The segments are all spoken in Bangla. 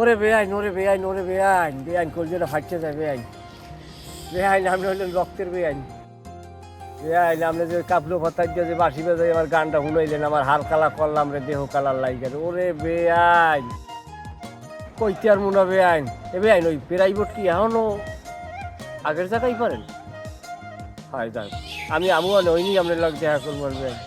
ওরে বেআইন ওরে বেআইন ওরে বেআইন। বেআইন কলজেটা ফাটছে যায় বেআইন। বেআইন আপনি হলেন রক্তের বেআইন। বেআইন আপনি যে কাপলো ভাতার যে বাসি বেজাই আমার গানটা শুনাইলেন, আমার হাল কালা করলাম রে, দেহ কালার লাইগা ওরে বেআইন। কইতে আর মনে বেআইন? এ বেআইন ওই প্রাইভেট কি এখনও? আগের জায়গায় পারেন? হয় যাক আমি আমু নইনি, আপনার লগ দেখা করব বেআইন।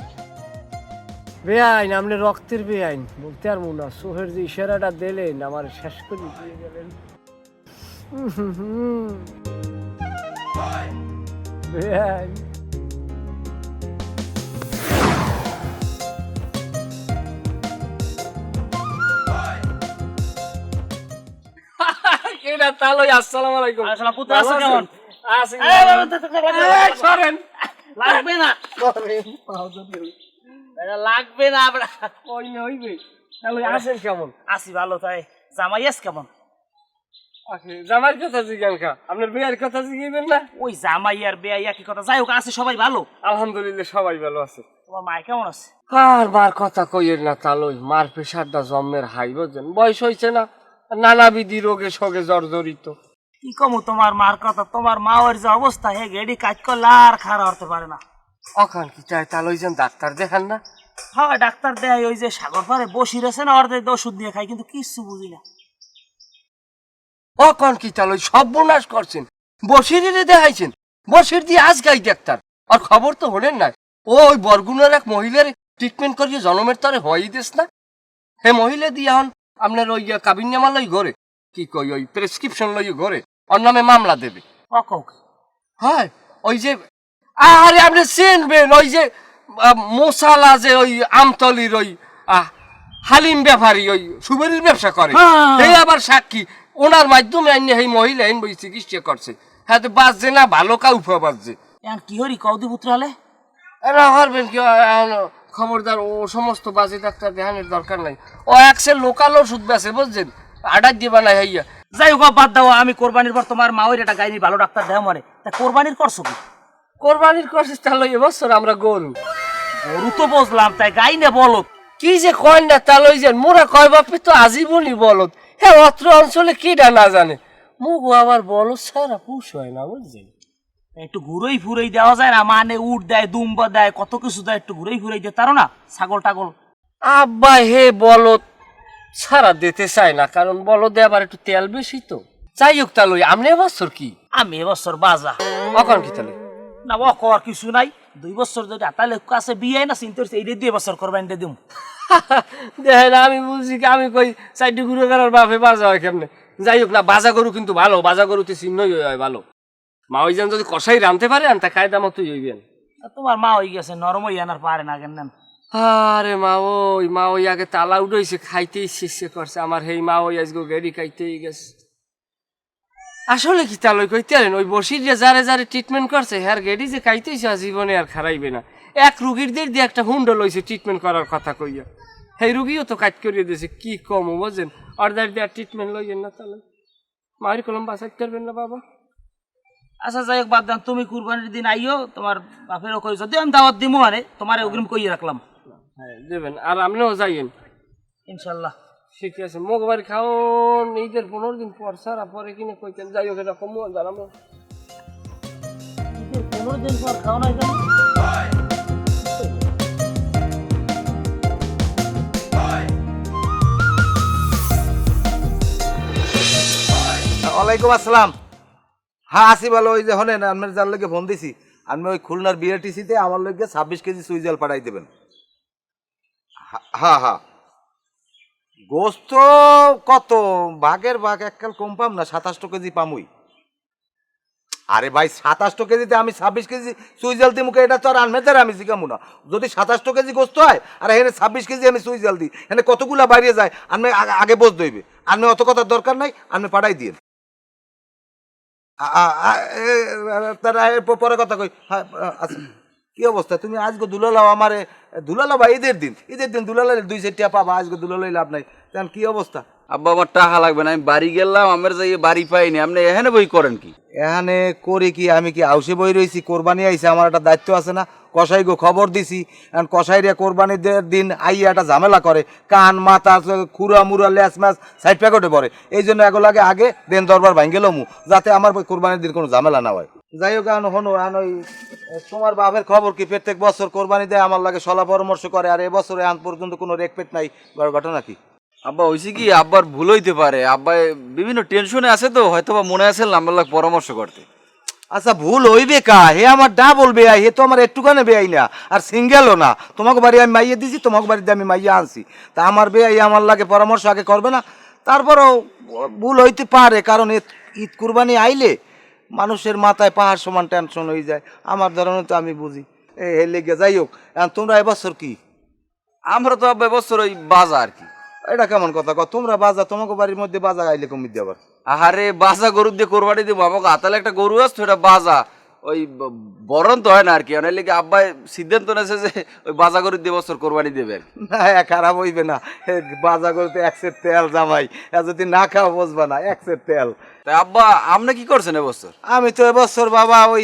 বেআইন আপনি রক্তের বেআইন। বলতে আর মনে সোহের যে ইশারাটা দিলেন আমার শেষ করে দিয়ে গেলেন। বেআইন। আসসালামু আলাইকুম। আসসালাম, পুত্র, কেমন? লাগবে না সরেন পাও যদি হই। এটা লাগবে না আমরা হইবে তাহলে আসেন কেমন? আসি ভালো তাই। জামাই আস কেমন? জামাইয়ের কথা জিজ্ঞান খা আপনার বিয়ের কথা না? ওই জামাই আর বেয়া একই কথা। যাই হোক আছে সবাই ভালো। আলহামদুলিল্লাহ সবাই ভালো আছে। তোমার মায় কেমন আছে? আর মার কথা কইয়ের না তালই। মার প্রেশারটা জন্মের হাই বুঝছেন? বয়স হয়েছে না। নানাবিধি রোগে সগে জর্জরিত কি কমু তোমার মার কথা? তোমার মা ওর যে অবস্থা হে গেডি কাজ করলে আর খারাপ হতে পারে না। অখান কি চাই? তালই যেন ডাক্তার দেখান না। হ্যাঁ ডাক্তার দেয় ওই যে সাগর পারে বসি রয়েছে না দিয়ে ওষুধ দিয়ে খাই কিন্তু কিচ্ছু বুঝি না। অকন কি সব বোনাস করছেন। বসিরে দেখাইছেন বসির দিয়ে আজ গাই ডাক্তার। আর খবর তো হলেন না। ও ওই বরগুনার এক মহিলার ট্রিটমেন্ট করিয়ে জনমের তরে হয়ই দেশ না। হে মহিলা দিয়ে এখন আপনার ওই কাবিন্যামা লই ঘরে কি কই ওই প্রেসক্রিপশন লই ঘরে ওর নামে মামলা দেবে। অকক। হয় ওই যে আরে আপনি চিনবেন ওই যে মশালা যে ওই আমতলির ওই আহ, হালিম ব্যাপারী ওই সুবেরির ব্যবসা করে। হ্যাঁ। এই আবার সাক্ষী ওনার মাধ্যমে আইনে এই মহিলা আইন বই চিকিৎসা করছে। হ্যাঁ তো বাঁচছে না ভালো কাউ উঠা বাঁচছে কি হরি কৌদি পুত্র হলে এরা হারবেন কি খবরদার ও সমস্ত বাজে ডাক্তার দেখানোর দরকার নাই। ও একসে লোকাল ওষুধ বেছে বুঝছেন? আডার দিবা না হইয়া। যাই হোক বাদ দাও আমি কোরবানির পর তোমার মা ওই একটা গাইনি ভালো ডাক্তার দেহ মরে। তা কোরবানির করছ কি? কোরবানির করছিস তাহলে এবছর আমরা গরু। গরু তো বুঝলাম তাই গাই না বলো কি যে কয় না তা লই যান মোরা কয় বাপে তো আজীবনই বলত। হ্যাঁ অত্র অঞ্চলে কিটা না জানে। মুগো আবার বলত সারা পুষ হয় না বুঝছেন একটু ঘুরেই ফুরেই দেওয়া যায় না মানে উট দেয় দুম্বা দেয় কত কিছু দেয় একটু ঘুরেই ফুরেই দেয় তারও না ছাগল টাগল। আব্বা হে বলত সারা দিতে চায় না কারণ বলদে আবার একটু তেল বেশি তো। যাই হোক তা লই আমনে বছর কি? আমি এবছর বাজা। অকন কি তাহলে? না ও কর কিছু নাই। দুই বছর যদি আতালে কাছে বিয়ে না চিন্তা করছি এইটা দুই বছর করবেন এটা দিম। দেখেন আমি বুঝছি কি আমি কই সাইডে ঘুরে গেলার বাপে বাজা হয় কেমনে? যাই হোক না বাজা গরু কিন্তু ভালো বাজা গরুতে চিহ্নই হয় ভালো। মা ওই যেন যদি কষাই রানতে পারে আনতে কায়দা মতোই হইবেন তোমার মা হয়ে গেছে নরম হই আনার পারে না কেন আরে মা ওই মা ওই আগে তালা উঠাইছে খাইতেই শেষে করছে আমার হেই মা ওই আজকে গেড়ি খাইতেই গেছে। আসলে কি তালই কইতে আরেন ওই বসির যে যারে যারে ট্রিটমেন্ট করছে হ্যার গেড়ি যে খাইতেইছে আর জীবনে আর খারাইবে না। এক রুগীর দের দিয়ে একটা হুন্ড লইছে ট্রিটমেন্ট করার কথা কইয়া। সেই রুগীও তো কাজ করিয়ে দিয়েছে কি কম বুঝছেন? অর্ডার দেওয়ার ট্রিটমেন্ট লইয়েন না তাহলে। মায়ের কলম বাসাই করবেন না বাবা। আচ্ছা যাই হোক বাদ দাম তুমি কুরবানির দিন আইও তোমার বাপেরও কই যদি আমি দাওয়াত দিমু মানে তোমার অগ্রিম কইয়ে রাখলাম। হ্যাঁ দেবেন। আর আপনিও যাইয়েন। ইনশাল্লাহ। ঠিক আছে। মোগবার খাও নিজের পনেরো দিন পর সারা পরে কিনে কইতেন যাই হোক এটা কমু জানাব পনেরো দিন পর খাও না ওয়ালাইকুম আসসালাম। হ্যাঁ আসি ভালো ওই যে হলেন আপনার যার লোকে ফোন দিছি। আমি ওই খুলনার বিআরটিসিতে আমার লোককে ছাব্বিশ কেজি সুইজাল পাঠাই দেবেন। হা- হ্যাঁ হ্যাঁ। গোস্ত কত? ভাগের ভাগ এককাল কম পাম না, সাতাশটো কেজি পামুই। আরে ভাই, সাতাশটো কেজিতে আমি ছাব্বিশ কেজি সুইজাল দিই মুখে এটা তো আর আনমেজার আমি শিখামু না। যদি সাতাশটো কেজি গোস্ত হয়, আর এখানে ছাব্বিশ কেজি আমি সুইজাল দিই, এখানে কতগুলা বাইরে যায় আমি আগে- বোঝ দইবে আমি অত কথার দরকার নাই আমি পাঠাই দিয়ে তারা পরে কথা কই। হ্যাঁ আচ্ছা। কি অবস্থা? তুমি আজকে দুলালাও আমারে দুলালা বা ঈদের দিন? ঈদের দিন দুলালা দুই চারটা পাবা আজকে দুলালাই লাভ নাই। তখন কি অবস্থা? আব্বা আমার টাকা লাগবে না আমি বাড়ি গেলাম আমার যাই বাড়ি পাইনি আপনি এখানে বই করেন কি? এখানে করে কি আমি কি আউসে বই রয়েছি কোরবানি আইছে আমার একটা দায়িত্ব আছে না? কসাই গো খবর দিছি। এখন কসাইরে কোরবানিদের দিন আইয়া একটা ঝামেলা করে। কান, মাথা খুরা মুরা লেস ম্যাচ সাইড প্যাকেটে পড়ে এই জন্য এগুলো আগে আগে দেন দরবার ভাঙ্গে লমু, যাতে আমার কোরবানির দিন কোনো ঝামেলা না হয়। যাই হোক, এখন হনো, এখন ওই তোমার বাপের খবর কি? প্রত্যেক বছর কোরবানি দেয়, আমার লাগে সলা পরামর্শ করে। আর এবছর আন পর্যন্ত কোনো রেকপেট নাই। ঘটনা কি? আব্বা হয়েছে কি? আব্বার ভুল হইতে পারে। আব্বা বিভিন্ন টেনশনে আছে তো হয়তো বা মনে আছে লাগে পরামর্শ করতে। আচ্ছা ভুল হইবে কা হে আমার ডাবল বেআই হে তো আমার একটুখানে বেআই না। আর সিঙ্গেলও না। তোমাকে বাড়ি আমি মাইয়ে দিছি তোমাকে বাড়িতে আমি মাইয়ে আনছি। তা আমার বেআই আমার লাগে পরামর্শ আগে করবে না। তারপরও ভুল হইতে পারে কারণ ঈদ- কুরবানি আইলে মানুষের মাথায় পাহাড় সমান টেনশন হয়ে যায়। আমার ধরনের তো আমি বুঝি। এ হে লেগে যাই হোক। তোমরা এবছর কি? আমরা তো এবছর ওই বাজা আর কি? এটা কেমন কথা তোমরা বাজা তোমাকে বাড়ির মধ্যে বাজা আইলে কমি দিয়ে আবার। আহারে বাজা গরু দিয়ে কোরবানি দিব। আমাকে হাতালে একটা গরু আসতো এটা বাজা। ওই বরণ তো হয় না আর কি। অনেক লেগে আব্বাই সিদ্ধান্ত নেছে যে ওই বাজা গরু দিয়ে বছর কোরবানি দেবে। না খারাপ হইবে না। বাজা গরুতে এক সেট তেল জামাই। যদি না খাও বুঝবা না এক সেট তেল। তাই আব্বা আপনি কি করছেন এবছর? আমি তো এবছর বাবা ওই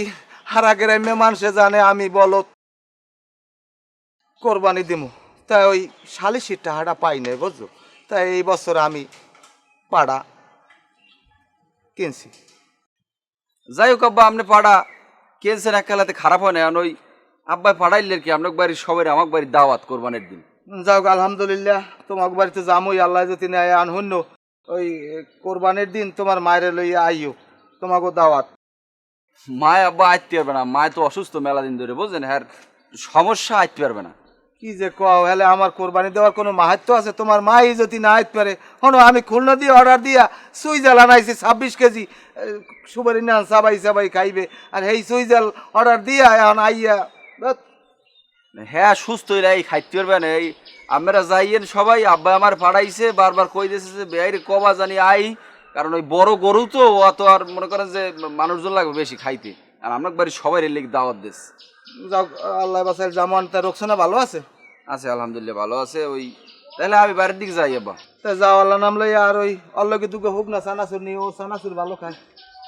হারা গ্রামে মানুষে জানে আমি বলো কোরবানি দিমু। তাই ওই শালিশির টাকাটা পাই নাই বুঝছ? তাই এই বছর আমি পাড়া কিনছি? যাই হোক আব্বা আপনি পাড়া কেনছেন এক খেলাতে খারাপ হয় না এখন ওই আব্বাই পাড়াইলে কি আপনার বাড়ির সবাই আমার বাড়ির দাওয়াত কোরবানির দিন। যাও আলহামদুলিল্লাহ তোমার বাড়িতে যামই আল্লাহ যদি নেয় আন হন্য ওই কোরবানির দিন তোমার মায়ের লইয়া আইও তোমাকে দাওয়াত। মায় আব্বা আইতে পারবে না মায় তো অসুস্থ মেলা দিন ধরে বুঝলেন? হ্যাঁ সমস্যা আইতে পারবে না। কি যে কও হেলে আমার কোরবানি দেওয়ার কোনো মাহাত্য আছে? তোমার মাই যদি না আইতে পারে, হনো, আমি খুলনা দিয়ে অর্ডার দিয়া সুই জাল আনাইছি, ছাব্বিশ কেজি সুবারি না সাবাই সাবাই খাইবে, আর এই সুই জাল অর্ডার দিয়া এখন আইয়া হ্যাঁ সুস্থ হইলে এই খাইতে পারবে না, এই আমরা যাইয়েন সবাই, আব্বা আমার পাড়াইছে বারবার কই দিয়েছে যে বেআইরে কবা জানি আই। কারণ ওই বড় গরু তো, ও তো আর মনে করেন যে, মানুষজন লাগবে বেশি খাইতে। আর আপনার বাড়ির সবাই রেলে দাওয়াত দিস। যাও আল্লাহ বাসার জামান তার রোকসানা ভালো আছে? আছে আলহামদুলিল্লাহ ভালো আছে। ওই তাহলে আমি বাড়ির দিকে যাই আব্বা। তা যাও আল্লাহ নাম লইয়া আর ওই অল্লকে দুকে হোক না সানাসুর নিয়ে ও সানাসুর ভালো খায়।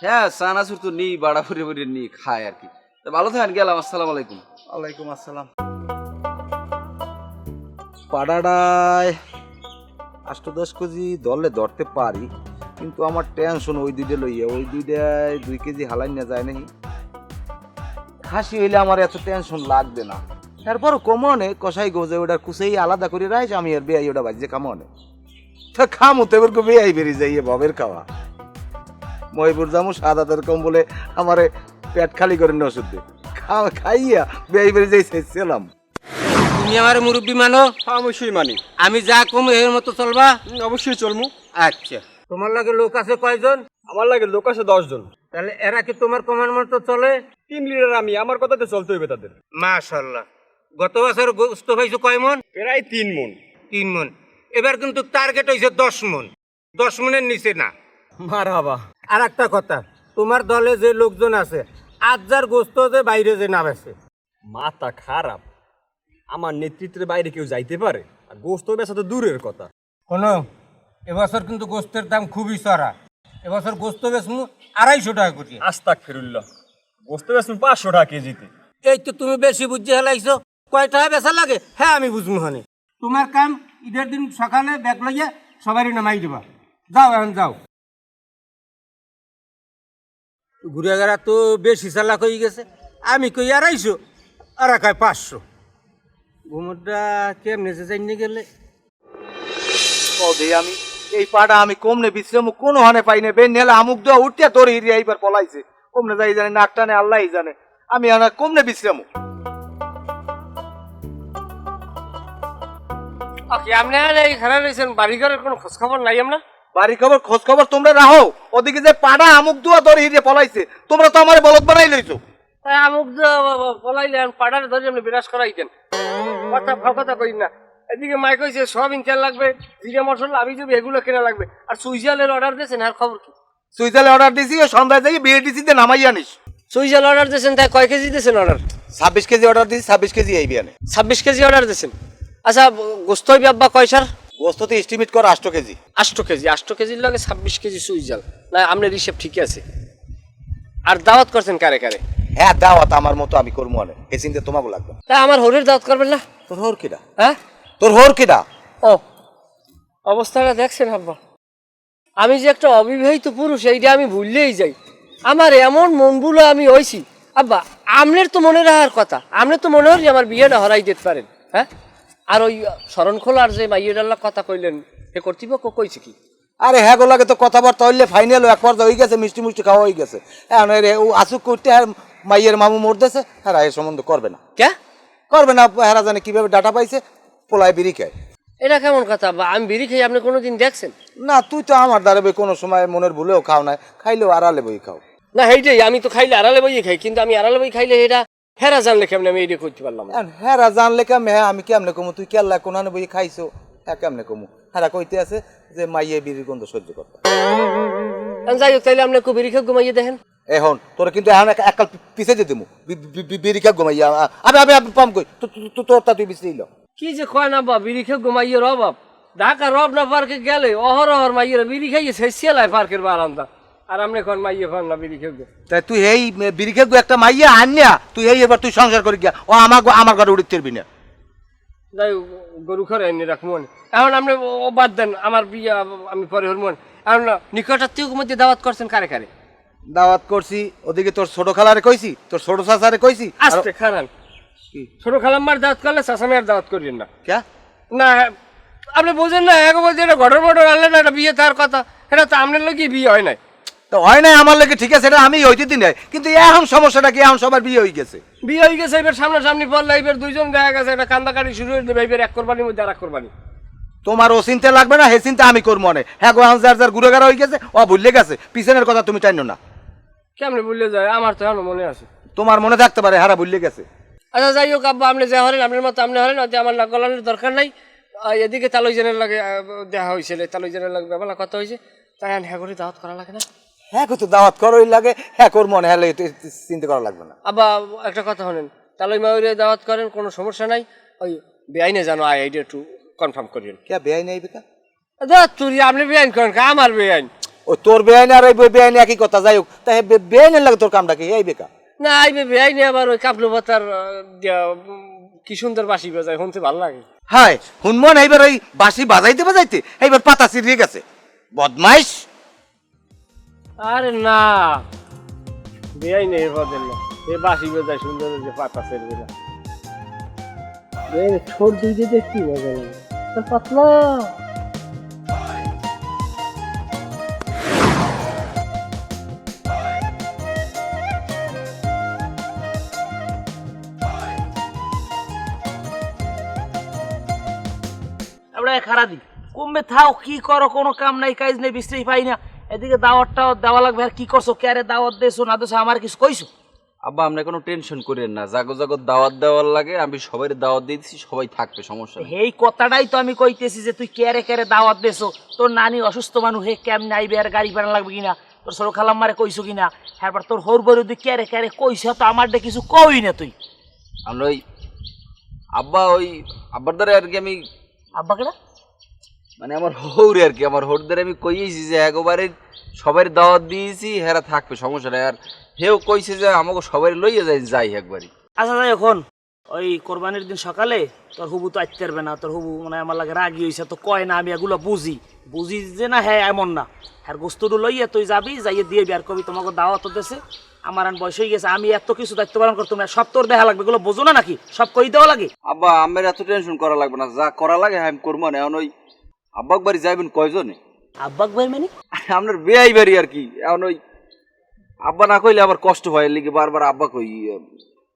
হ্যাঁ সানাসুর তো নিই বাড়া ফুরে ফুরে নিই খায় আর কি। তা ভালো থাকেন গেলাম আসসালামু আলাইকুম। ওয়ালাইকুম আসসালাম। পাড়াটায় আষ্ট দশ কেজি দলে ধরতে পারি কিন্তু আমার টেনশন ওই দুইটা লইয়া ওই দুইটায় দুই কেজি হালাই না যায় নাকি? খাসি হইলে আমার এত টেনশন লাগবে না। তারপর কমনে কষাই গোজে ওটা কুসাই আলাদা করে রাইস আমি আর বেয়াই ওটা বাজছে কামনে। তা খামু তো এবার বেয়াই বেরিয়ে যাই ববের খাওয়া। মহিপুর জামু সাদা তেরকম বলে আমারে পেট খালি করে নে ওষুধ দিয়ে খাওয়া খাইয়া বেয়াই বেরিয়ে যাই শেষছিলাম তুমি আমার মুরব্বী মানো? অবশ্যই মানি। আমি যা কম এর মতো চলবা? অবশ্যই চলমু। আচ্ছা। তোমার লাগে লোক আছে কয়জন? আমার লাগে লোক আছে দশজন। তাহলে এরা কি তোমার কমান্ড মতো চলে? টিম লিডার আমি আমার কথাতে চলতে হইবে তাদের। মাশাল্লাহ। গত বছর গোস্ত পাইছো কয় মন? প্রায় তিন মন। তিন মন। এবার কিন্তু টার্গেট হয়েছে দশ মন। দশ মনের নিচে না। মারাবা আর একটা কথা তোমার দলে যে লোকজন আছে আজ যার গোস্ত যে বাইরে যে না বেছে মাথা খারাপ। আমার নেতৃত্বের বাইরে কেউ যাইতে পারে? আর গোস্ত বেচা তো দূরের কথা। শোনো এবছর কিন্তু গোস্তের দাম খুবই চড়া। এবছর গোস্ত বেচমু আড়াইশো টাকা করে। আস্তাক ফিরুল্লাহ গোস্ত বেচুন পাঁচশো টাকা কেজিতে। এই তো তুমি বেশি বুঝে হেলাইছো কয় টাকা বেচা লাগে? হ্যাঁ আমি বুঝব হানে। তোমার কাম ঈদের দিন সকালে ব্যাগ লইয়া সবারই নামাই দেবা। যাও এখন যাও। ঘুরে গেরা তো বেশি চালাক হয়ে গেছে। আমি কই আড়াইশো আর কয় পাঁচশো। ঘুমরটা কেমনে যে জানিয়ে গেলে। কদে আমি? এই পাটা আমি কমনে বিশ্রাম কোনো হানে পাই না বেন নেলে আমুক দেওয়া উঠতে তোর হিরিয়া এইবার পলাইছে কমনে যাই জানে নাক টানে আল্লাহই জানে। আমি আনা কমনে বিশ্রাম আপনি এই খারাপ রয়েছেন বাড়িঘরের কোনো খোঁজখবর নাই আমরা বাড়ি খবর খোঁজ খবর তোমরা রাখো ওদিকে যে পাড়া আমুক দেওয়া তোর হিরিয়া পলাইছে তোমরা তো আমার বলদ বানাই লইছো। তাই আমুক বলাইলেন পাড়ার ধরে আপনি বিরাজ করাইতেন। কথা ভাব কথা কই না। এদিকে মাই কইছে সব ইনচার লাগবে জিরে মশলা আমি যাবি এগুলো কেনা লাগবে। আর সুইজালের অর্ডার দিয়েছেন আর খবর কি? সুইজালে অর্ডার দিছি ও সন্ধ্যায় যাই বিএডিসিতে নামাই আনিস। সুইজাল অর্ডার দিয়েছেন তাই কয় কেজি দিয়েছেন অর্ডার ছাব্বিশ কেজি অর্ডার দিছি ছাব্বিশ কেজি এই বিয়ানে। ছাব্বিশ কেজি অর্ডার দিয়েছেন। আচ্ছা গোস্ত হইবে আব্বা কয় সার? গোস্ত তো এস্টিমেট কর আষ্ট কেজি। আষ্ট কেজি আষ্ট কেজির লাগে ছাব্বিশ কেজি সুইজাল। না আপনার হিসেব ঠিকই আছে। আর দাওয়াত করছেন কারে কারে? হ্যাঁ দাওয়াত আমার মতো আমি করব অনেক এ চিন্তা তোমাকে লাগবে। না। তা আমার হরির দাওয়াত করবেন না? তোর হোর কিডা? হ্যাঁ? তোর হোর কিডা? ও। অবস্থাটা দেখছেন আব্বা। আমি যে একটা অবিবাহিত পুরুষ এইটা আমি ভুললেই যাই। আমার এমন মনগুলো আমি হইছি। আব্বা আমনের তো মনে রাখার কথা। আমনের তো মনে হয় যে আমার বিয়েটা হরাই দিতে পারেন হ্যাঁ? আর ওই শরণ খোলার যে মাইয়েডাল্লা কথা কইলেন সে কর্তৃপক্ষ কইছে কি? আরে হ্যাঁ লাগে তো কথাবার্তা হইলে ফাইনাল এক পর্যায়ে হয়ে গেছে মিষ্টি মিষ্টি খাওয়া হয়ে গেছে। হ্যাঁ ও আসুক করতে আর মাইয়ের মামু মরতেছে। হ্যাঁ এ সম্বন্ধ করবে না। কে? করবে না হেরা জানে কীভাবে ডাটা পাইছে পোলায় বিড়ি খায়। এটা কেমন কথা? আব্বা আমি বিড়ি খেয়ে আপনি কোনোদিন দেখছেন? না তুই তো আমার দ্বারা বে কোনো সময় মনের ভুলেও খাও না। খাইলেও আড়ালে বই খাও। না সেইটাই আমি তো খাইলে আড়ালে বইয়ে খাই কিন্তু আমি আড়ালে বই খাইলে এটা হেরা জানলে কেমন আমি এটা করতে পারলাম? না। হেরা জানলে কেমন হ্যাঁ আমি কেমনে কমু? তুই কেল্লা কোনানে বই খাইছো? হ্যাঁ কেমনে কমু? হেরা কইতে আছে যে মাইয়ে বিড়ির গন্ধ সহ্য করতে যাই হোক তাইলে আপনি বিড়ি খেয়ে ঘুমাইয়ে দেখেন। এখন তোর কিন্তু এখন এক- একাল পিছে যে দিমু। বি- বি- বি- বিড়ি খা ঘুমাইয়া আমি আমি আমি পাম কই। তোর তা তুই বিছলি কি যে কয় না বা বিড়ি খেয়ে ঘুমাইয়ে রবাব ঢাকা রবনা পার্কে গেলে অহর অহর মাইয়েরা বিড়ি খাইয়ে শেষিয়ালায় পার্কের বারান্দা। আর আপনি এখন মাইয়ে খান না বিড়ি খেয়ে তাই তুই এই বিড়ি খা একটা মাইয়া আনিয়া তুই এই এবার তুই সংসার করে গিয়া। ও আমার আমার ঘরে উড়িতে পারবি না। যাই গরু খরে এনে রাখমন এখন আপনি ও- ও বাদ দেন আমার বিয়া আমি পরে হরমন। এখন নিকটাত্মীয় মধ্যে দাওয়াত করছেন কারে কারে? দাওয়াত করছি ওদিকে তোর ছোট খালারে কইছি তোর ছোট চাচারে কইছি আর- আসতে খারান। ছোট খালাম্মার দাওয়াত করলে চাষামের দাওয়াত করিলেন না। ক্যা? না আপনি বোঝেন না এক বলছে এটা ঘটর মটর আনলেন একটা বিয়ে তার কথা। এটা তো আপনার লোকই বিয়ে হয় নাই। তো হয় না আমার লেগে ঠিক আছে এটা আমি হইতে দিন নাই। কিন্তু এখন সমস্যাটা কি এখন সবার বিয়ে হয়ে গেছে। বিয়ে হয়ে গেছে এবার সামনাসামনি পড়লে এবার দুইজন দেখা গেছে একটা কান্দাকাটি শুরু হয়ে দেবে এবার এক কোরবানির মধ্যে আর এক কোরবানি। তোমার ও চিন্তা লাগবে না হে চিন্তা আমি করব অনেক হ্যাঁ গো যার যার ঘুরে হয়ে গেছে ও ভুললে গেছে পিছনের কথা তুমি টাইনো না। কেমনে বললে যায়? আমার তো এখনও মনে আছে। তোমার মনে থাকতে পারে হারা ভুললে গেছে। আচ্ছা যাই হোক আব্বা আপনি যা হলেন আপনার মতো আপনি হলেন অতি আমার গলানোর দরকার নাই। এদিকে তালই জেনের লাগে দেখা হয়েছিল তালই জেনের লাগে বেলা কথা হয়েছে তাই আর হ্যাঁ করে দাওয়াত করা লাগে না? হ্যাঁ কত দাওয়াত করোই লাগে হ্যাঁ কর মনে লে- তে- তে- চিন্তা করা লাগবে না। আব্বা একটা কথা হলেন তালই মাউরে দাওয়াত করেন কোনো সমস্যা নাই। ওই বেআইনে জানো আই এইটা একটু কনফার্ম করিয়েন। কে বেআই নেই বেকা দাদা তুই আপনি বেআইন করেন কা? আমার বেআইন। ও তোর বেআইন আর ওই বেআইন একই কথা যাই হোক। তাই বেআইনের লাগে তোর কামটা কি? এই বেকা। না আইবে বেআইনে আবার ওই কাপলু দিয়া- উম, কি সুন্দর বাসি বাজায় শুনতে ভালো লাগে। হাই হুনমন এইবার ওই বাঁশি বাজাইতে বাজাইতে এইবার পাতা ছিঁড়িয়ে গেছে। বদমাইশ। আরে না বেআইনে এর বদেন না। এ বাসি বাজায় সুন্দর যে পাতা সেরবে না। ছোট দিকে দেখতে তার পাতলা। আমরা খারা দি কমবে থাও কি করো কোনো কাম নাই কাজ নেই বিশ্রী পাই না। এদিকে দাওয়াতটাও দেওয়া লাগবে আর কি করছ? ক্যারে দাওয়াত দেছো না দেছো আমার কিছু কইছো? আব্বা আপনি কোনো টেনশন করেন না। জাগো জাগো দাওয়াত দেওয়ার লাগে আমি সবাই দাওয়াত দিয়েছি সবাই থাকবে সমস্যা এই কথাটাই তো আমি কইতেছি যে তুই ক্যারে ক্যারে দাওয়াত দেছো তোর নানি অসুস্থ মানুষ হে কেমনে আইবে আর গাড়ি ভাড়া লাগবে কিনা? তোর সরো খালাম্মারে কইছো কিনা? তারপর তোর হোর বড় তুই ক্যারে ক্যারে কইছ তো আমার ডে কিছু কই না তুই। আমরা ওই আব্বা ওই আব্বার দ্বারা আর কি আমি আব্বা মানে আমার হৌরে আর কি আমার হৌরদের আমি কইয়েছি যে একবারে সবাই দাওয়াত দিয়েছি হেরা থাকবে সমস্যা নাই। আর হেও কইছে যে আমাকে সবাই লইয়া যাই যাই একবারই। আচ্ছা যাই এখন ওই কোরবানির দিন সকালে তোর হুবু তো আইতে পারবে না তোর হুবু মানে আমার লাগে রাগি হয়েছে তো কয় না আমি এগুলো বুঝি। বুঝি যে না হ্যাঁ এমন না। আর গোস্তটু লইয়া তুই যাবি যাইয়ে দিয়ে বিয়ার কবি তোমাকে দাওয়াত দেশে আমার আন বয়স হয়ে গেছে আমি এত কিছু দায়িত্ব পালন করতাম না সব তোর দেখা লাগবে এগুলো বোঝো না নাকি? সব কই দেওয়া লাগে? আব্বা আমার এত টেনশন করা লাগবে না যা করা লাগে আমি করব না এখন ওই আব্বাক বাড়ি যাইবেন কয়জনে? আব্বাক ভাই মানে? আপনার বেয়াই বাড়ি আর কি এখন ওই আব্বা না কইলে আবার কষ্ট হয় লিগে বারবার আব্বা কই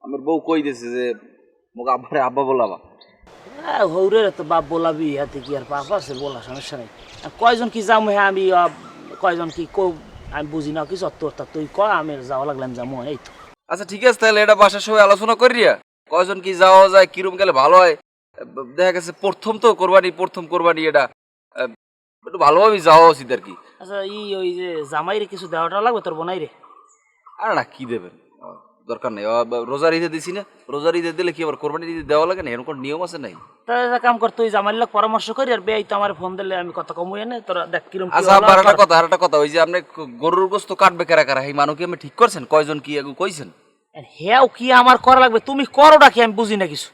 আমার বউ কই দিছে যে মোক আব্বারে আব্বা বলাবা। হ্যাঁ হৌরে তো বাপ বলাবি হাতে কি আর পাপ আছে বলা সমস্যা নেই। আর কয়জন কি যাব হ্যাঁ আমি কয়জন কি কো আমি বুঝি না কিছু তোর তা তুই ক আমি যাওয়া লাগলাম যাব এই তো। আচ্ছা ঠিক আছে তাহলে এটা বাসার সবাই আলোচনা করিয়া কয়জন কি যাওয়া যায় কিরম গেলে ভালো হয়? দেখা গেছে প্রথম তো কোরবানি প্রথম কোরবানি এটা একটু ভালোভাবে যাওয়া উচিত আর কি। আচ্ছা ই ওই যে জামাইরে কিছু দেওয়াটা লাগবে তোর বোনাই রে আর না কি দেবেন? দরকার নেই। রোজার ঈদে দিছি না রোজার ঈদে দিলে কি আবার কোরবানি ঈদে দেওয়া লাগে না? এরকম কোনো নিয়ম আছে নাই? তাহলে কাম কর তুই জামাইর লোক পরামর্শ করি আর বেয়াই তো আমার ফোন দিলে আমি কত কমুই এনে তোরা দেখ কিরম কি আচ্ছা আবার একটা কথা আর একটা কথা ওই যে আপনি গরুর গোস্ত কাটবে কারা কারা? এই মানুষকে আমি ঠিক করছেন? কয়জন কি এগো কইছেন? হ্যাঁ কি আমার করা লাগবে? তুমি করোটা কি? আমি বুঝি না কিছু।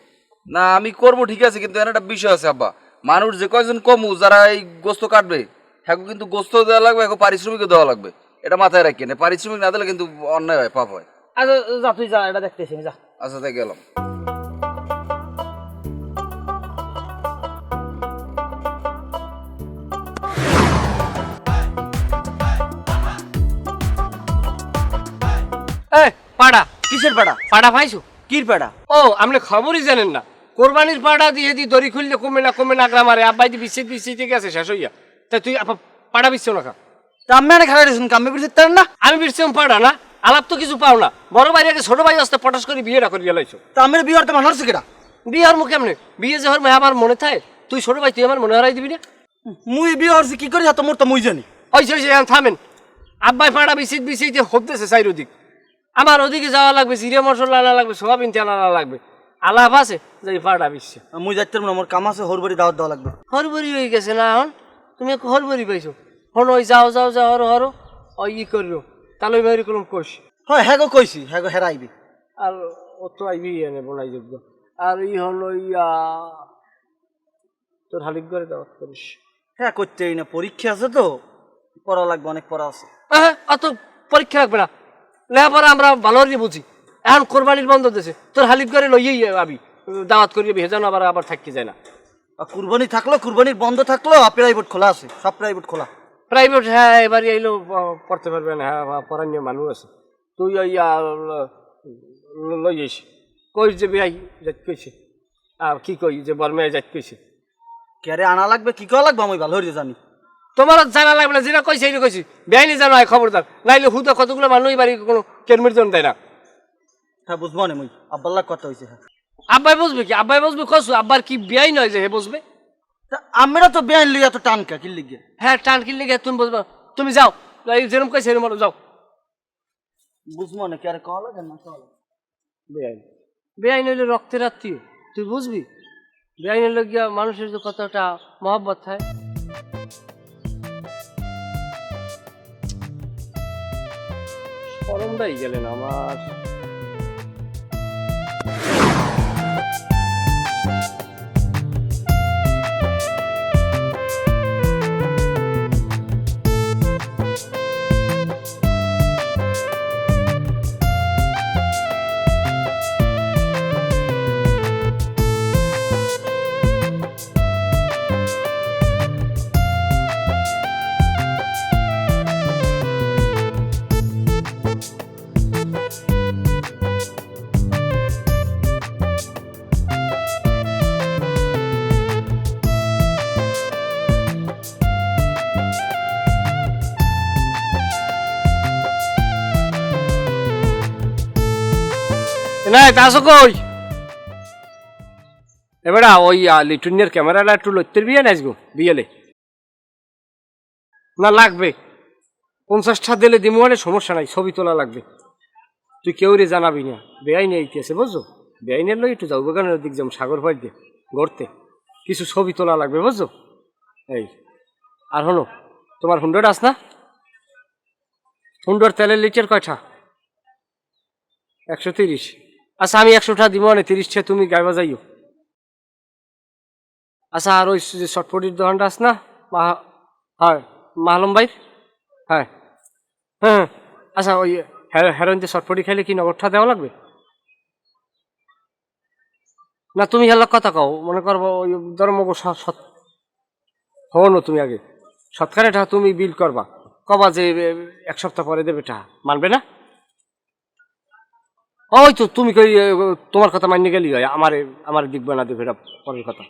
না আমি করব ঠিক আছে কিন্তু এর একটা বিষয় আছে আব্বা। মানুষ যে কয়জন কমু যারা এই গোস্ত কাটবে হ্যাঁ কিন্তু গোস্ত দেওয়া লাগবে এখন পারিশ্রমিকও দেওয়া লাগবে। এটা মাথায় রাখি না পারিশ্রমিক না দিলে কিন্তু অন্যায় হয় পাপ হয়। আচ্ছা যা তুই যা এটা দেখতেছি যা। আচ্ছা তাই গেলাম। এই পাড়া। কিসের পেড়া? পাড়া পাইছো? কির পেড়া? ও আপনি খবরই জানেন না। কোরবানির পাড়া দিয়ে দি দড়ি খুললে কমে না কমে না গ্রামারে আব্বাই দি বিচ্ছিত বিচ্ছিত গেছে শেষ হইয়া। তা তুই আপা পাড়া বিচ্ছ না খা। তা আমি দিয়েছেন কামে বিরতে না? আমি বিরছিলাম পাড়া না। আলাপ তো কিছু পাও না। বড় ভাই আগে ছোট ভাই আসতে পটাশ করে বিয়েটা করে গেলাইছো তা আমি বিয়ার তো মানুষ কেটা বিয়ে আর মুখে এমনি। বিয়ে যে হর আমার মনে থাকে তুই ছোট ভাই তুই আমার মনে হারাই দিবি না? মুই বিয়ে হরছি কি করি তো মোর তো মুই জানি। হয়েছে এখন থামেন। আব্বাই পাড়া বিচিত বিচিত হতেছে চাইর ওদিক। আমার ওদিকে যাওয়া লাগবে জিরে মশলা আনা লাগবে সোয়াবিন তেল আনা লাগবে। আলাপ আছে যে পাড়া বিশ্বে মুই যাইতে না মোর কাম আছে হরবাড়ি দাওয়াত দেওয়া লাগবে। হরবরি হয়ে গেছে না এখন? তুমি হরবরি পাইছো। হন ওই যাও যাও যাও হরো হরো। ওই ই করিও তাহলে বাইরে কোনো কোষ হয় হ্যাঁ গো কইছি হ্যাঁ গো হেরাইবি আর ও তো আইবি এনে বলাই যোগ্য আর ই হলো ইয়া তোর হালিক করে দাওয়াত করিস হ্যাঁ করতেই না পরীক্ষা আছে তো পড়া লাগবে অনেক পড়া আছে। হ্যাঁ অত পরীক্ষা রাখবে না। লেখাপড়া আমরা ভালো দিয়ে বুঝি এখন কোরবানির বন্ধ দিয়েছে তোর হালিক করে লইয়েই আবি। দাওয়াত করিয়ে ভেজানো আবার আবার থাকি যায় না। আর কুরবানি থাকল কুরবানির বন্ধ থাকল প্রাইভেট খোলা আছে সব প্রাইভেট খোলা। প্রাইভেট হ্যাঁ এবারে এলো প- পড়তে পারবে না হ্যাঁ হ্যাঁ, পড়ার নিয়ে মানুষ আছে। তুই ওই লই যাইস কই যে বিয়াই যাত কইছে? আর কি কই যে বর্মে যাত কইছে? ক্যারে আনা লাগবে কি করা লাগবে আমি ভালো হয়ে জানি। তোমার জানা লাগবে না যেটা কইছে এটা কইছি। বেআইনি জানো হয় খবরদার নাইলে হুদা কতগুলো মানুষ বাড়ি কোনো কেরমির জন দেয় না। হ্যাঁ বুঝব না মুই। আব্বাল্লাহ কথা হয়েছে হ্যাঁ। আব্বাই বুঝবে কি? আব্বাই বুঝবে কসু? আব্বার কি বিয়াই নয় যে হে বুঝবে? তা আমরা তো বেআইন লইয়া তো টানকা কি লিগে? হ্যাঁ টান কিনলে গিয়ে তুমি বুঝবা তুমি যাও এই যেরকম কইছে এরকম বলো, যাও। বুঝব না ক্যারে কওয়া লাগে না লাগে? বেআইন। বেআইন হইলে রক্তের আত্মীয় তুই বুঝবি? বেআইন হইলে গিয়া মানুষের যে কতটা মহব্বত হয়। সরমটাই গেলেন আমার। না তাসো কই? এবারে ওই লিটুনিয়ার ক্যামেরাটা একটু লইতের বিয়ে নাচবো বিয়েলে। না, লাগবে। পঞ্চাশটা দিলে দিমু মানে সমস্যা নাই, ছবি তোলা লাগবে। তুই কেউ রে জানাবি না। বেআইনে এইতেছে বুঝছ? বেআইনের লই একটু যাও বাগানের দিক যাম সাগর দিয়ে গড়তে। কিছু ছবি তোলা লাগবে, বুঝছ? এই, আর হলো, তোমার হুন্ড্রেড আস না? হুন্ড্রেড তেলের লিটার কয়টা? একশো তিরিশ। আচ্ছা আমি একশোটা দিব মানে তিরিশটা তুমি গাইবা যাইও। আচ্ছা আর ওই যে চটপটির দোকানটা আছে না হয়, মাহলম ভাই হ্যাঁ। হ্যাঁ আচ্ছা ওই হেরোইনতে চটপটি খাইলে কি নগদটা দেওয়া লাগবে? না, তুমি হেলার কথা কও, মনে করব ওই ধরো মগো সৎ হো না তুমি আগে। সৎকারে তুমি বিল করবা। কবা যে এক সপ্তাহ পরে দেবে টাকা মানবে না? ওই তো তুমি কই তোমার কথা মান্য গেলি হয় আমার আমার দিকবে না দেখবে পরের কথা।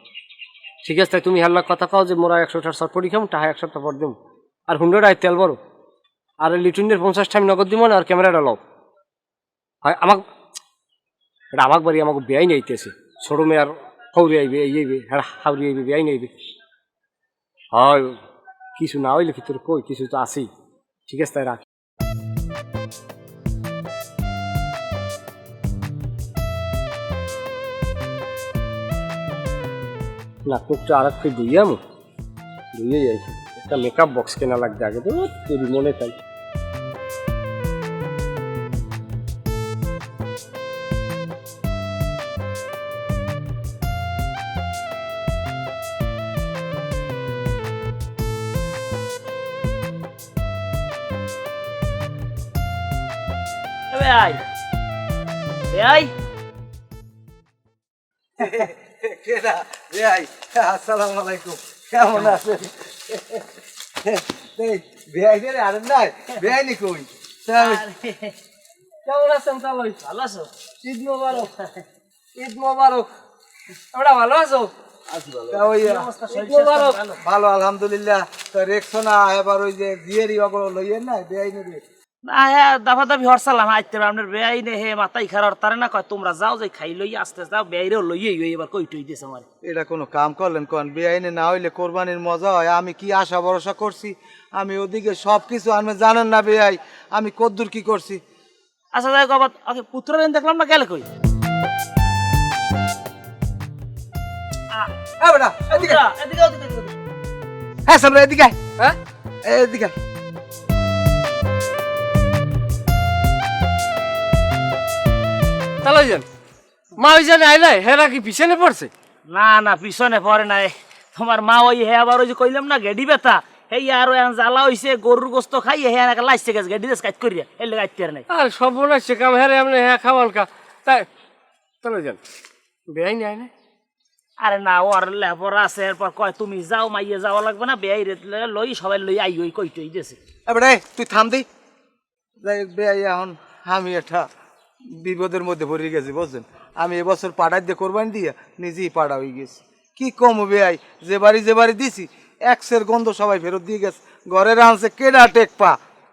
ঠিক আছে, তাই তুমি হাল্লার কথা কও যে মোরা একশোটার শর্ট পড়ি খাম টাকা এক সপ্তাহ পর দিম। আর হুন্ড্রেড আয় তেল বড় আর লিটুনের পঞ্চাশটা আমি নগদ দিব না, আর ক্যামেরাটা লও। হয়, আমাক, এটা আমাক বাড়ি আমাকে বেআই নাইতেছে ছোট মেয়ে আর হৌরি আইবে, এই আইবে হ্যাঁ হাওড়ি আইবে বেআই নাইবে হয়, কিছু না হইলে কি তোর কই? কিছু তো আছেই। ঠিক আছে, তাই রাখ। নাক মুখটা আর একটু ধুইয়াম ধুয়ে যাই। একটা মেকআপ বক্স কেনা লাগবে আগে তো তোর মনে তাই। আসসালামু আলাইকুম। কেমন আছেন? এই ভাই রে আর নাই ভাই নি কই কেমন আছেন তাহলে? ভালো আছো? ঈদ মোবারক। ঈদ মোবারক। আমরা ভালো আছো? ভালো? আলহামদুলিল্লাহ। তো রেখছো না এবার ওই যে বিয়েরই অগল লইয়েন না বেআই নেবে না হ্যাঁ দাফা দাফি হরসালাম আইতে আপনার নে হে মাথায় খারাপ তারে না কয় তোমরা যাও যাই খাই লই আস্তে যাও লইয়ে এবার কই টই দিয়েছে আমার। এটা কোনো কাম করলেন কোন? বেআইনে না হইলে কোরবানির মজা হয় আমি কি আশা ভরসা করছি? আমি ওদিকে সব কিছু আমি জানেন না বেআই আমি কদ্দুর কি করছি? আচ্ছা যাই কবার ওকে পুত্র দেখলাম না গেলে কই? এ বেটা এদিকে এদিকে এদিকে, হ্যাঁ সামনে এদিকে হ্যাঁ এদিকে তাহলে যান মা ওই জানে আইলাই হেরা কি পিছনে পড়ছে? না না পিছনে পড়ে নাই। তোমার মা ওই হে আবার ওই যে কইলাম না গেডি ব্যথা। হেই আর এখন জ্বালা হইছে গরুর গোস্ত খাইয়ে হে এনাকে লাইছে গেছে গেডি দেশ কাজ করিয়া এলে কাটতে আর নাই। আর সব হচ্ছে কাম হেরে হ্যাঁ কা তাই তাহলে যান বেআই নাই না? আরে না ওর লেপর আছে এরপর কয় তুমি যাও মাইয়ে যাওয়া লাগবে না বেয়াই রে লই সবাই লই আই ওই কই টই দিয়েছে এ বেটা তুই থাম দি। বেআই এখন আমি একটা বিপদের মধ্যে পড়ে গেছি বুঝছেন? আমি এবছর পাড়াই দিয়ে কোরবানি দিয়ে নিজেই পাড়া হয়ে গেছি। কি কম বেআই যে বাড়ি যে বাড়ি দিছি একসের গন্ধ সবাই ফেরত দিয়ে গেছে। ঘরের আনছে কেডা টেক পা।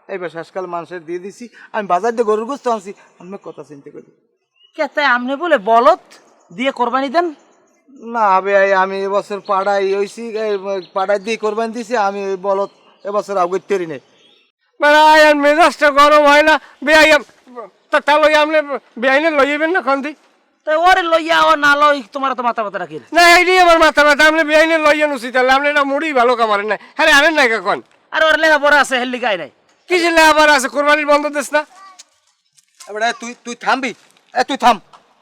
এইবার শেষকাল মানুষের দিয়ে দিছি। আমি বাজার দিয়ে গরুর গোস্ত আনছি। আমি কথা চিন্তা করি। কেতে আমনে বলে বলত দিয়ে কোরবানি দেন? না বেআই আমি এবছর পাড়াই হইছি এই পাড়াই দিয়ে কোরবানি দিছি আমি ওই বলত এবছর আগে তেরি নেই। মানে আর মেজাজটা গরম হয় না বেআই তাহলে আপনি বেআইনে লইবেন না খন্দি? তো ওরে লইয়া ও না লই তোমার তো মাথা ব্যথা রাখিল না এই আমার মাথা ব্যথা আপনি বেআইনে লইয়েন উচিত তাহলে আপনি না মুড়ি ভালো কামারেন না আরে আনেন না কখন? আর ওর লেখা পড়া আছে হেল্লি গাই নাই। কি যে লেখা পড়া আছে? কোরবানির বন্ধ দিস না। এবার তুই তুই থামবি? এ তুই থাম।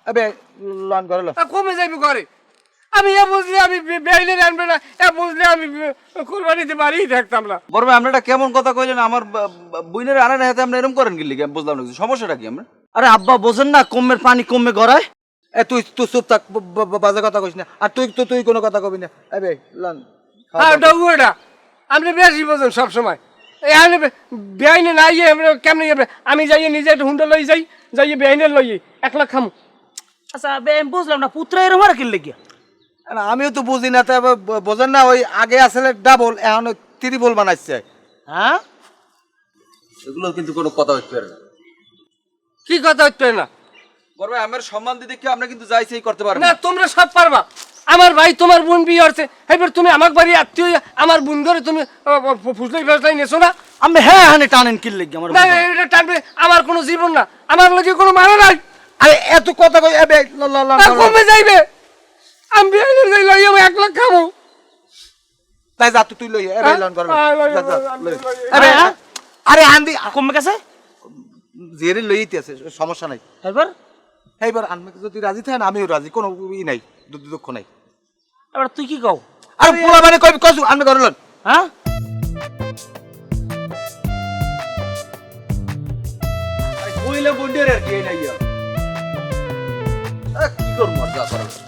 এবে লন করে লো। কমে যাবি ঘরে? আমি এ বুঝলে আমি আনবে না এ বুঝলে আমি কোরবানিতে বাড়িই থাকতাম না। বড় ভাই আপনারা কেমন কথা কইলেন? আমার বুইনের হাতে আপনি এরকম করেন কি লিগে? আমি বুঝলাম না কিছু। সমস্যাটা কি আমরা? আরে আব্বা বোঝেন না কমের পানি কমে গড়ায়। এ তুই তুই চুপ থাক বাজে কথা কইস না। আর তুই তো তুই কোনো কথা কবি না। এবে লন হ্যাঁ ডগু এটা আপনি বেশি বোঝেন সবসময়। এই আমি বেআইনে না ইয়ে আমরা কেমনে যাবে? আমি যাইয়ে নিজে একটা হুন্ডা লই যাই যাইয়ে বেআইনে লই এক লাখ খামু। আচ্ছা বে বুঝলাম না পুত্র এরম আর কিনলে গিয়া না, আমিও তো বুঝি না তবে বোঝেন না ওই আগে আসলে ডাবল এখন ত্রিবল বানাইছে। হ্যাঁ? এগুলো কিন্তু কোনো কথা হইতে পারে না। কি কথা হচ্ছে না? বড় ভাই আমার সম্মান দিতে কি আমরা কিন্তু যাই সেই করতে পারব না। তোমরা সব পারবা। আমার ভাই তোমার বোন বিয়ে হচ্ছে এবার তুমি আমার বাড়ি আত্মীয় আমার বোন ধরে তুমি ফুসলাই ফেসলাই নেছো না? আমি হ্যাঁ হ্যাঁ টানেন কিনলে কি আমার না এটা টানবে আমার কোনো জীবন না। আমার লোকে কোনো মানে নাই। আরে এত কথা কই আর কমে যাইবে। আমি বেআইনে লই আমি এক লাখ খামু তাই যা তুই লই এবে লন করে হ্যাঁ, লই, যা, যা, লই, লই। লই, লই। এবে আরে জেরে লইতে আছে সমস্যা নাই। এবার এইবার আনবে যদি রাজি থাকেন আমিও রাজি। কোনো ই নাই দুঃখ নাই। এবার তুই কি কও? আর পোলা মানে কই কসু আনবে করে হ্যাঁ? কইলে বন্ডের আর কি নাই কি করব আর।